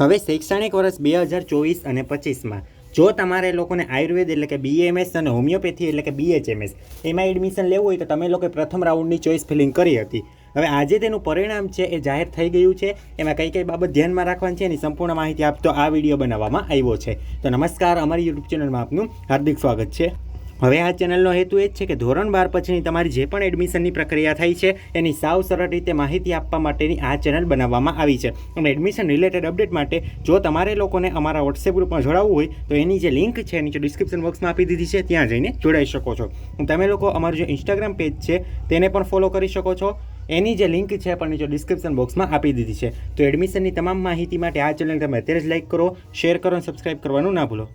હવે શૈક્ષણિક વર્ષ બે હજાર ચોવીસ અને પચીસમાં જો તમારે લોકોને આયુર્વેદ એટલે કે બીએમએસ અને હોમિયોપેથી એટલે કે બીએચએમએસ એમાં એડમિશન લેવું હોય તો તમે લોકોએ પ્રથમ રાઉન્ડની ચોઈસ ફિલિંગ કરી હતી. હવે આજે તેનું પરિણામ છે એ જાહેર થઈ ગયું છે. એમાં કઈ કઈ બાબત ધ્યાનમાં રાખવાની છે એની સંપૂર્ણ માહિતી આપતો આ વીડિયો બનાવવામાં આવ્યો છે. તો નમસ્કાર, અમારી યુટ્યુબ ચેનલમાં આપનું હાર્દિક સ્વાગત છે. હવે આ ચેનલનો હેતુ એ જ છે કે ધોરણ બાર પછીની તમારી જે પણ એડમિશનની પ્રક્રિયા થઈ છે, એની સાવ સરળ રીતે માહિતી આપવા માટેની આ ચેનલ બનાવવામાં આવી છે. અને એડમિશન રિલેટેડ અપડેટ માટે જો તમારે લોકોને અમારા વોટ્સએપ ગ્રુપમાં જોડાવવું હોય, તો એની જે લિંક છે નીચે ડિસ્ક્રિપ્શન બોક્સમાં આપી દીધી છે, ત્યાં જઈને જોડાઈ શકો છો. તમે લોકો અમારું જે ઇન્સ્ટાગ્રામ પેજ છે, તેને પણ ફોલો કરી શકો છો. એની જે લિંક છે, પણ નીચે ડિસ્ક્રિપ્શન બોક્સમાં આપી દીધી છે. તો એડમિશનની તમામ માહિતી માટે આ ચેનલ તમે અત્યારે જ લાઇક કરો, શેર કરો અને સબસ્ક્રાઇબ કરવાનું ના ભૂલો.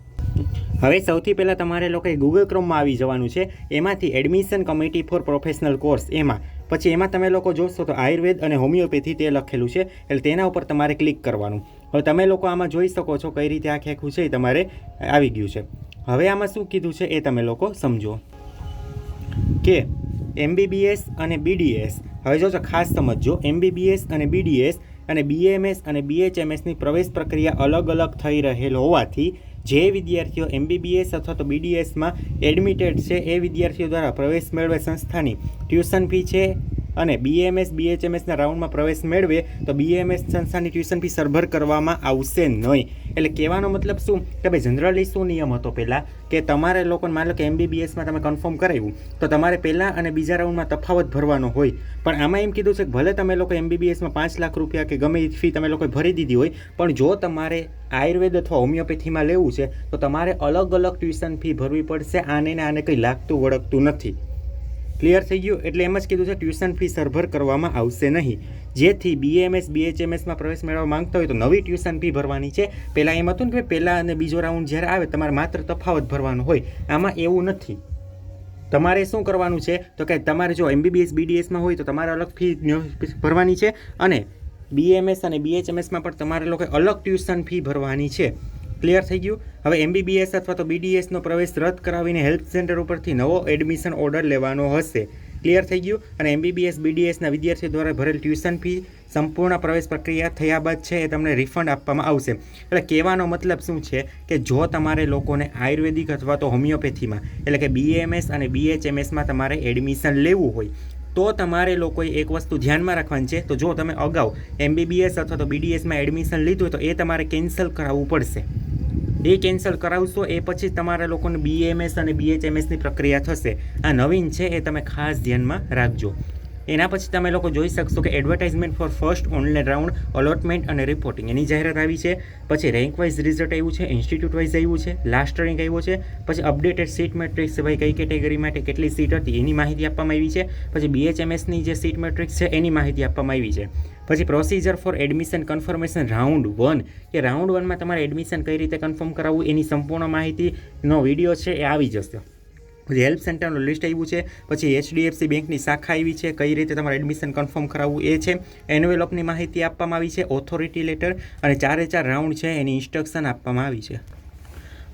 હવે સૌથી પહેલાં તમારે લોકોએ ગૂગલ ક્રોમમાં આવી જવાનું છે. એમાંથી admission committee for professional course એમાં. પછી એમાં તમે લોકો જોશો તો આયુર્વેદ અને હોમિયોપેથી તે લખેલું છે. એટલે તેના ઉપર તમારે ક્લિક કરવાનું. હવે તમે લોકો આમાં જોઈ શકો છો કઈ રીતે આખે આખું છે તમારે આવી ગયું છે. હવે આમાં શું કીધું છે એ તમે લોકો સમજો. કે એમબીબીએસ અને બીડીએસ હવે જોશો ખાસ સમજજો. એમબીબીએસ અને બીડીએસ અને બીએમએસ અને બીએચએમએસની પ્રવેશ પ્રક્રિયા અલગ અલગ થઈ રહેલ હોવાથી જે વિદ્યાર્થીઓ એમબીબીએસ અથવા તો બીડીએસમાં એડમિટેડ છે, એ વિદ્યાર્થીઓ દ્વારા પ્રવેશ મેળવે સંસ્થાની ટ્યુશન ફી છે અને બીએમએસ બીએચએમએસના રાઉન્ડમાં પ્રવેશ મેળવે તો બીએમએસ સંસ્થાની ટ્યુશન ફી સરભર કરવામાં આવશે નહીં. એટલે કહેવાનો મતલબ શું? કે ભાઈ જનરલી શું નિયમ હતો પહેલાં? કે તમારે લોકોને માની લો કે એમબીબીએસમાં તમે કન્ફર્મ કરાવ્યું, તો તમારે પહેલાં અને બીજા રાઉન્ડમાં તફાવત ભરવાનો હોય. પણ આમાં એમ કીધું છે કે ભલે તમે લોકો એમબીબીએસમાં પાંચ લાખ રૂપિયા કે ગમે એ ફી તમે લોકોએ ભરી દીધી હોય, પણ જો તમારે આયુર્વેદ અથવા હોમિયોપેથીમાં લેવું છે, તો તમારે અલગ અલગ ટ્યુશન ફી ભરવી પડશે. આને ને આને કંઈ લાગતું વળગતું નથી. ક્લિયર થઈ ગયું? એટલે એમ જ કીધું છે ટ્યુશન ફી સરભર કરવામાં આવશે નહીં. જેથી બીએમએસ બીએચએમએસમાં પ્રવેશ મેળવવા માંગતા હોય તો નવી ટ્યુશન ફી ભરવાની છે. પહેલાં એમ હતું ને કે પહેલાં અને બીજો રાઉન્ડ જ્યારે આવે, તમારે માત્ર તફાવત ભરવાનો હોય. આમાં એવું નથી. તમારે શું કરવાનું છે? તો કે તમારે જો એમબીબીએસ બીડીએસમાં હોય તો તમારે અલગ ફી ભરવાની છે. અને બીએમએસ અને બીએચએમએસમાં પણ તમારે લોકો અલગ ટ્યુશન ફી ભરવાની છે. ક્લિયર થઈ ગયું. હવે એમબીબીએસ અથવા તો બીડીએસનો પ્રવેશ રદ કરાવીને હેલ્થ સેન્ટર ઉપરથી નવો એડમિશન ઓર્ડર લેવાનો હશે. ક્લિયર થઈ ગયું? અને એમબીબીએસ બીડીએસના વિદ્યાર્થીઓ દ્વારા ભરેલ ટ્યુશન ફી સંપૂર્ણ પ્રવેશ પ્રક્રિયા થયા બાદ છે એ તમને રિફંડ આપવામાં આવશે. એટલે કહેવાનો મતલબ શું છે કે જો તમારે લોકોને આયુર્વેદિક અથવા તો હોમિયોપેથીમાં, એટલે કે બીએમએસ અને બીએચએમએસમાં તમારે એડમિશન લેવું હોય, તો તમારે લોકોએ એક વસ્તુ ધ્યાનમાં રાખવાની છે. તો જો તમે અગાઉ એમબીબીએસ અથવા તો બીડીએસમાં એડમિશન લીધું હોય તો એ તમારે કેન્સલ કરાવવું પડશે. એ કેન્સલ કરાવશો, એ પછી તમારા લોકોને બીએમએસ અને બીએચએમએસની પ્રક્રિયા થશે. આ નવીન છે, એ તમે ખાસ ધ્યાનમાં રાખજો. એના પછી તમે લોકો જોઈ શકશો કે advertisement for first online round allotment અને રિપોર્ટિંગ એની જાહેરાત આવી છે. પછી રેન્ક વાઇઝ રિઝલ્ટ આવ્યું છે ઇન્સ્ટિટ્યૂટ વાઇઝ આવ્યું છે લાસ્ટ રેન્ક આવ્યો છે. પછી અપડેટેડ સીટ મેટ્રિક્સ ભાઈ કઈ કેટેગરી માટે કેટલી સીટ હતી, એની માહિતી આપવામાં આવી છે. પછી બીએચએમએસની જે સીટ મેટ્રિક્સ છે, એની માહિતી આપવામાં આવી છે. પછી procedure for admission confirmation round one કે રાઉન્ડ વનમાં તમારે એડમિશન કઈ રીતે કન્ફર્મ કરાવવું એની સંપૂર્ણ માહિતીનો વીડિયો છે એ આવી જશે. પછી હેલ્પ સેન્ટરનું લિસ્ટ આવ્યું છે, પછી એચડીએફસી બેંકની શાખા આવી છે, કઈ રીતે તમારે એડમિશન કન્ફર્મ કરાવવું એ છે. એન્વેલોપની માહિતી આપવામાં આવી છે ઓથોરિટી લેટર અને ચારે ચાર રાઉન્ડ છે એની ઇન્સ્ટ્રક્શન આપવામાં આવી છે.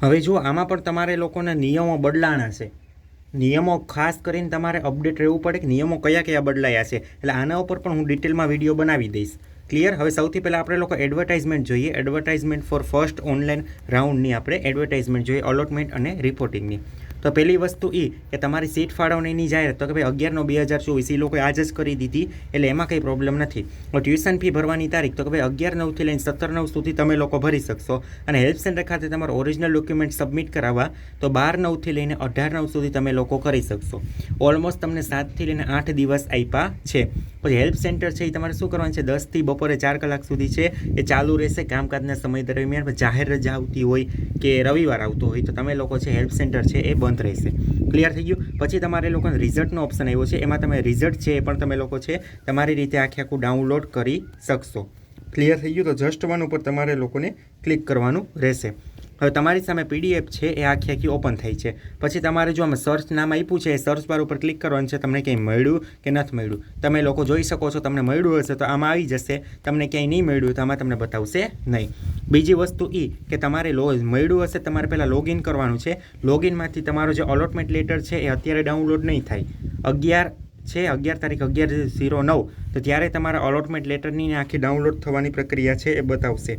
હવે જો આમાં પણ તમારે લોકોના નિયમો બદલાણા છે. નિયમો ખાસ કરીને તમારે અપડેટ રહેવું પડે કે નિયમો કયા કયા બદલાયા છે. એટલે આના ઉપર પણ હું ડિટેલમાં વીડિયો બનાવી દઈશ. ક્લિયર હવે સૌથી પહેલાં આપણે લોકો એડવર્ટાઇઝમેન્ટ જોઈએ. એડવર્ટાઇઝમેન્ટ ફોર ફર્સ્ટ ઓનલાઈન રાઉન્ડની આપણે એડવર્ટાઇઝમેન્ટ જોઈએ અલોટમેન્ટ અને રિપોર્ટિંગની તો પહેલી વસ્તુ એ કે તમારી સીટ ફાળવણીની જાહેરાત, તો કે ભાઈ અગિયારનો બે હજાર ચોવીસ એ લોકોએ આજ જ કરી દીધી, એટલે એમાં કંઈ પ્રોબ્લેમ નથી. ટ્યુશન ફી ભરવાની તારીખ, તો કે ભાઈ અગિયાર નવથી લઈને સત્તર નવ સુધી તમે લોકો ભરી શકશો. અને હેલ્પ સેન્ટર ખાતે તમારું ઓરિજિનલ ડોક્યુમેન્ટ સબમિટ કરાવવા, તો બાર નવથી લઈને અઢાર નવ સુધી તમે લોકો કરી શકશો. ઓલમોસ્ટ તમને સાતથી લઈને આઠ દિવસ આપ્યા છે. પછી હેલ્પ સેન્ટર છે એ તમારે શું કરવાનું છે? દસથી બપોરે ચાર કલાક સુધી છે, એ ચાલુ રહેશે કામકાજના સમય દરમિયાન. જાહેર રજા આવતી હોય કે રવિવાર આવતો હોય, તો તમે લોકો છે હેલ્પ સેન્ટર છે, એ બંધ રહેશે. ક્લિયર થઈ ગયું? પછી તમારે લોકોને રિઝલ્ટનો ઓપ્શન આવ્યો છે. એમાં તમે રિઝલ્ટ છે એ પણ તમે લોકો છે, તમારી રીતે આખે આખું ડાઉનલોડ કરી શકશો. ક્લિયર થઈ ગયું? તો જસ્ટ વન ઉપર તમારે લોકોને ક્લિક કરવાનું રહેશે. હવે તમારી સામે પીડીએફ છે, એ આખી આખી ઓપન થઈ છે. પછી તમારે જો આમાં સર્ચ નામ આપ્યું છે, એ સર્ચ બાર ઉપર ક્લિક કરવાનું છે, તમને ક્યાંય મળ્યું કે નથી મળ્યું? તમે લોકો જોઈ શકો છો, તમને મળ્યું હશે તો આમાં આવી જશે. તમને ક્યાંય નહીં મળ્યું તો આમાં તમને બતાવશે નહીં. બીજી વસ્તુ એ કે તમારે લો, મળ્યું હશે તમારે પહેલાં લોગિન કરવાનું છે. લોગિનમાંથી તમારો જે અલોટમેન્ટ લેટર છે, એ અત્યારે ડાઉનલોડ નહીં થાય. અગિયાર છે, અગિયાર તારીખ અગિયાર ઝીરો નવ. તો ત્યારે તમારા અલોટમેન્ટ લેટરની આખી ડાઉનલોડ થવાની પ્રક્રિયા છે, એ બતાવશે.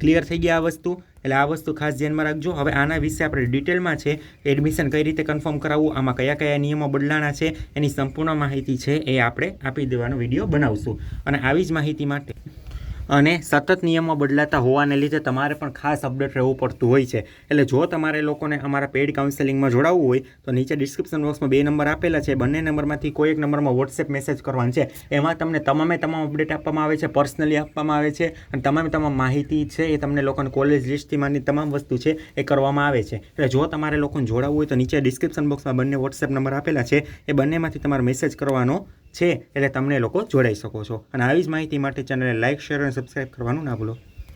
ક્લિયર થઈ ગયા આ વસ્તુ? એટલે આ વસ્તુ ખાસ ધ્યાનમાં રાખજો. હવે આના વિશે આપણે ડિટેલમાં છે એડમિશન કઈ રીતે કન્ફર્મ કરાવવું, આમાં કયા કયા નિયમો બદલાણા છે, એની સંપૂર્ણ માહિતી છે એ આપણે આપી દેવાનો વીડિયો બનાવશું. અને આવી જ માહિતી માટે અને સતત નિયમો બદલાતા હોવાને લીધે તમારે પણ ખાસ અપડેટ રહેવું પડતું હોય છે. એટલે જો તમારે લોકોને અમારા પેડ કાઉન્સેલિંગમાં જોડાવવું હોય, તો નીચે ડિસ્ક્રિપ્શન બોક્સમાં બે નંબર આપેલા છે. બંને નંબરમાંથી કોઈ એક નંબરમાં વોટ્સએપ મેસેજ કરવાનો છે. એમાં તમને તમામે તમામ અપડેટ આપવામાં આવે છે પર્સનલી આપવામાં આવે છે અને તમામે તમામ માહિતી છે એ તમને લોકોને કોલેજ લિસ્ટથી માંડી તમામ વસ્તુ છે એ કરવામાં આવે છે. એટલે જો તમારે લોકોને જોડાવવું હોય તો નીચે ડિસ્ક્રિપ્શન બોક્સમાં બંને વોટ્સએપ નંબર આપેલા છે. એ બંનેમાંથી તમારે મેસેજ કરવાનો છે, એટલે તમને લોકો જોડાઈ શકો છો. અને આવી જ માહિતી માટે ચેનલને લાઇક શેર અને સબસ્ક્રાઇબ કરવાનું ના ભૂલો.